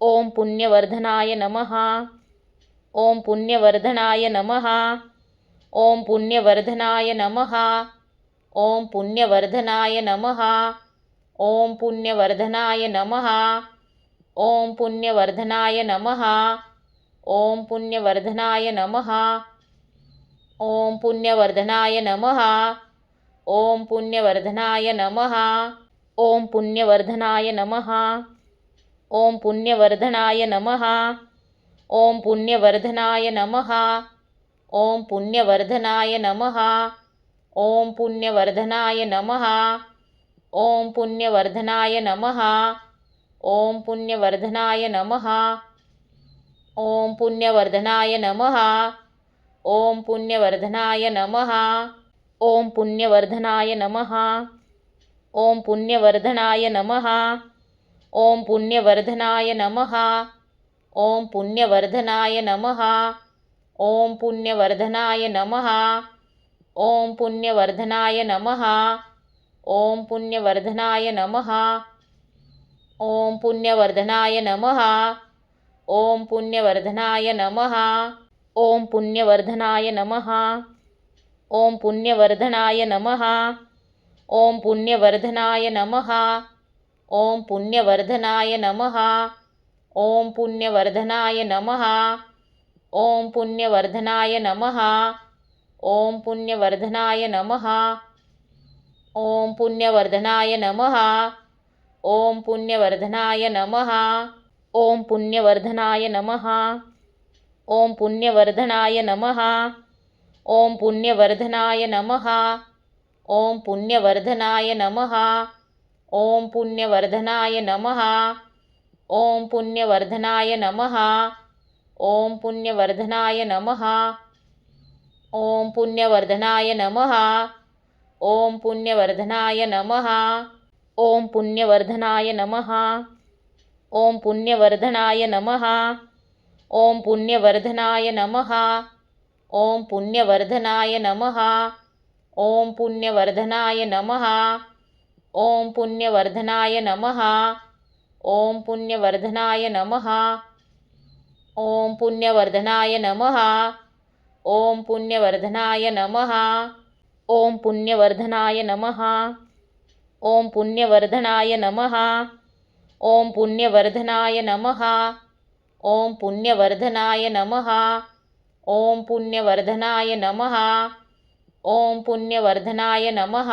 ओम पुण्यवर्धनाय नमः ओम पुण्यवर्धनाय नमः ओम पुण्यवर्धनाय नमः ओम पुण्यवर्धनाय नमः ओम पुण्यवर्धनाय नमः ओम पुण्यवर्धनाय नमः ओम पुण्यवर्धनाय नमः ओम पुण्यवर्धनाय नमः ओम पुण्यवर्धनाय नमः ओम पुण्यवर्धनाय नमः ओम पुण्यवर्धनाय नमः ओम पुण्यवर्धनाय नमः ओम पुण्यवर्धनाय नमः ओम पुण्यवर्धनाय नमः ओम पुण्यवर्धनाय नमः ओम पुण्यवर्धनाय नमः ओम पुण्यवर्धनाय नमः ओम पुण्यवर्धनाय नमः ओम पुण्यवर्धनाय नमः ओम पुण्यवर्धनाय नमः ॐ पुण्यवर्धनाय नमः ॐ पुण्यवर्धनाय नमः ॐ पुण्यवर्धनाय नमः ॐ पुण्यवर्धनाय नमः ॐ पुण्यवर्धनाय नमः ॐ पुण्यवर्धनाय नमः ॐ पुण्यवर्धनाय नमः ॐ पुण्यवर्धनाय नमः ॐ पुण्यवर्धनाय नमः ॐ पुण्यवर्धनाय नमः ॐ पुण्यवर्धनाय नमः ॐ पुण्यवर्धनाय नमः ॐ पुण्यवर्धनाय नमः ॐ पुण्यवर्धनाय नमः ॐ पुण्यवर्धनाय नमः ॐ पुण्यवर्धनाय नमः ॐ पुण्यवर्धनाय नमः ॐ पुण्यवर्धनाय नमः ॐ पुण्यवर्धनाय नमः ॐ पुण्यवर्धनाय नमः ओम पुण्यवर्धनाय नमः ओम पुण्यवर्धनाय नमः ओम पुण्यवर्धनाय नमः ओम पुण्यवर्धनाय नमः ओम पुण्यवर्धनाय नमः ओम पुण्यवर्धनाय नमः ओम पुण्यवर्धनाय नमः ओम पुण्यवर्धनाय नमः ओम पुण्यवर्धनाय नमः ओम पुण्यवर्धनाय नमः ओम पुण्यवर्धनाय नमः ओम पुण्यवर्धनाय नमः ओम पुण्यवर्धनाय नमः ओम पुण्यवर्धनाय नमः ओम पुण्यवर्धनाय नमः ओम पुण्यवर्धनाय नमः ओम पुण्यवर्धनाय नमः ओम पुण्यवर्धनाय नमः ओम पुण्यवर्धनाय नमः ओम पुण्यवर्धनाय नमः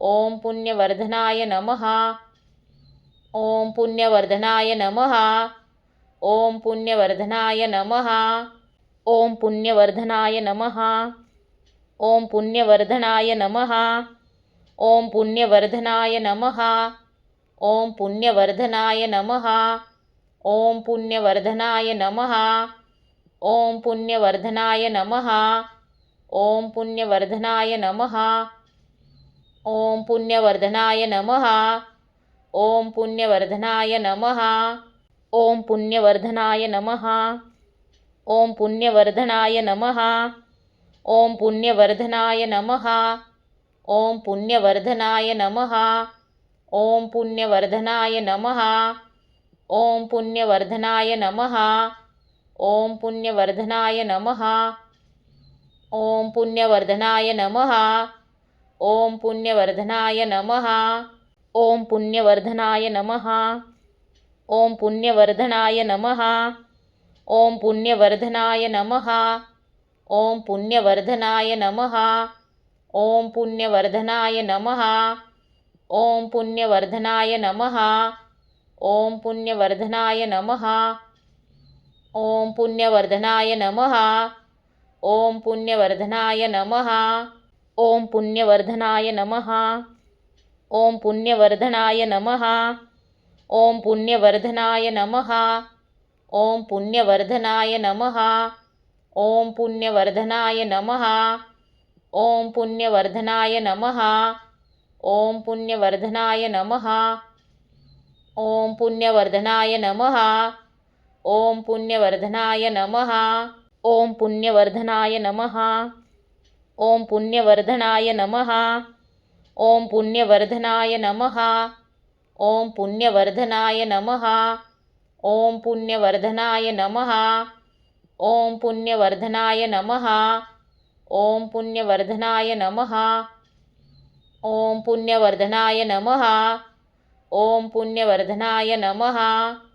ओम पुण्यवर्धनाय नमः ओम पुण्यवर्धनाय नमः ओम पुण्यवर्धनाय नमः ओम पुण्यवर्धनाय नमः ओम पुण्यवर्धनाय नमः ओम पुण्यवर्धनाय नमः ओम पुण्यवर्धनाय नमः ओम पुण्यवर्धनाय नमः ओम पुण्यवर्धनाय नमः ओम पुण्यवर्धनाय नमः ओम पुण्यवर्धनाय नमः ओम पुण्यवर्धनाय नमः ओम पुण्यवर्धनाय नमः ओम पुण्यवर्धनाय नमः ओम पुण्यवर्धनाय नमः ओम पुण्यवर्धनाय नमः ओम पुण्यवर्धनाय नमः ओम पुण्यवर्धनाय नमः ओम पुण्यवर्धनाय नमः ओम पुण्यवर्धनाय नमः ओम पुण्यवर्धनाय नमः ओम पुण्यवर्धनाय नमः ओम पुण्यवर्धनाय नमः ओम पुण्यवर्धनाय नमः ओम पुण्यवर्धनाय नमः ओम पुण्यवर्धनाय नमः ओम पुण्यवर्धनाय नमः ओम पुण्यवर्धनाय नमः ओम पुण्यवर्धनाय नमः ओम पुण्यवर्धनाय नमः ओम पुण्यवर्धनाय नमः ओम पुण्यवर्धनाय नमः ओम पुण्यवर्धनाय नमः ओम पुण्यवर्धनाय नमः ओम पुण्यवर्धनाय नमः ओम पुण्यवर्धनाय नमः ओम पुण्यवर्धनाय नमः ओम पुण्यवर्धनाय नमः ओम पुण्यवर्धनाय नमः ओम पुण्यवर्धनाय नमः ओम पुण्यवर्धनाय नमः। ओम पुण्यवर्धनाय नमः। ओम पुण्यवर्धनाय नमः। ॐ पुण्यवर्धनाय नमः। ॐ पुण्यवर्धनाय नमः। ॐ पुण्यवर्धनाय नमः। ॐ पुण्यवर्धनाय नमः। ॐ पुण्यवर्धनाय नमः।